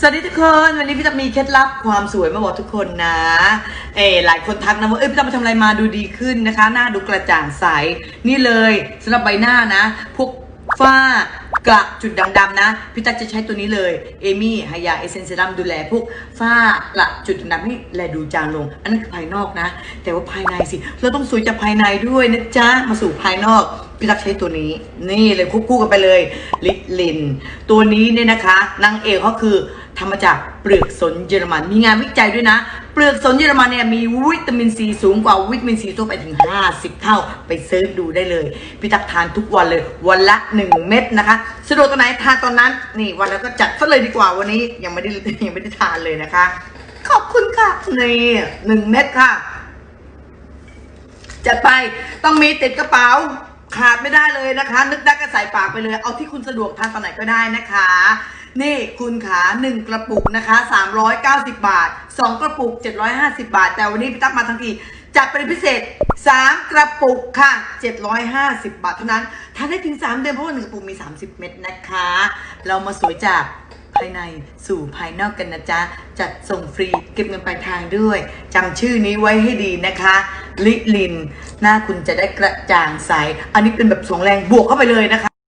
สวัสดีทุกคน วันนี้พี่ตั๊กมีเคล็ดลับความสวยมาบอกทุกคนนะ เออหลายคนทักนะว่าเอ้ยพี่ตั๊กไปทำอะไรมาดูดีขึ้นนะคะ หน้าดูกระจ่างใส นี่เลยสำหรับใบหน้านะ พวกฝ้ากระจุดดำๆนะ พี่ตั๊กจะใช้ตัวนี้เลยเอมี่ฮายาเอเซนเซรัมดูแลพวกฝ้ากระจุดดำให้แลดูจางลง อันนั้นคือภายนอกนะ แต่ว่าภายในสิ เราต้องสวยจากภายในด้วยนะจ๊ะ มาสู่ภายนอกพี่ตักใช้ตัวนี้ นี่เลยควบคู่กันไปเลย ลิปลิน ตัวนี้เนี่ยนะคะนางเอกเขาคือ ทำมาจากเปลือกสนเยอรมัน มีงานวิจัยด้วยนะ เปลือกสนเยอรมันเนี่ยมีวิตามินซีสูงกว่าวิตามินซีทั่วไปถึง 50 เท่า ไปเซิร์ชดูได้เลยพี่ตักทานทุกวันเลย วันละ 1 เม็ดนะคะสะดวกตอนไหนทานตอนนั้น นี่วันแล้วก็จัดซะเลยดีกว่าวันนี้ยังไม่ได้ยังไม่ได้ทานเลยนะคะ ขอบคุณค่ะนี่หนึ่งเม็ดค่ะจัดไปต้องมีติดกระเป๋า ขาดไม่ได้เลยนะคะ นึกได้ก็ใส่ปากไปเลย เอาที่คุณสะดวกทานตอนไหนก็ได้นะคะ นี่คุณขา1กระปุกนะคะ 390 บาท 2 กระปุก 750 บาท แต่วันนี้พี่ตั๊กมาทั้งทีจัดเป็นพิเศษ 3 กระปุกค่ะ 750 บาทเท่านั้นทานได้ถึง 3 เดือนเพราะว่า1กระปุกมี 30 เม็ดนะคะ เรามาสวยจากภายในสู่ภายนอกกันนะจ๊ะ จัดส่งฟรีเก็บเงินปลายทางด้วยจำชื่อนี้ไว้ให้ดีนะคะ ลิลิน หน้าคุณจะได้กระจ่างใส อันนี้เป็นแบบสองแรงบวกเข้าไปเลยนะคะ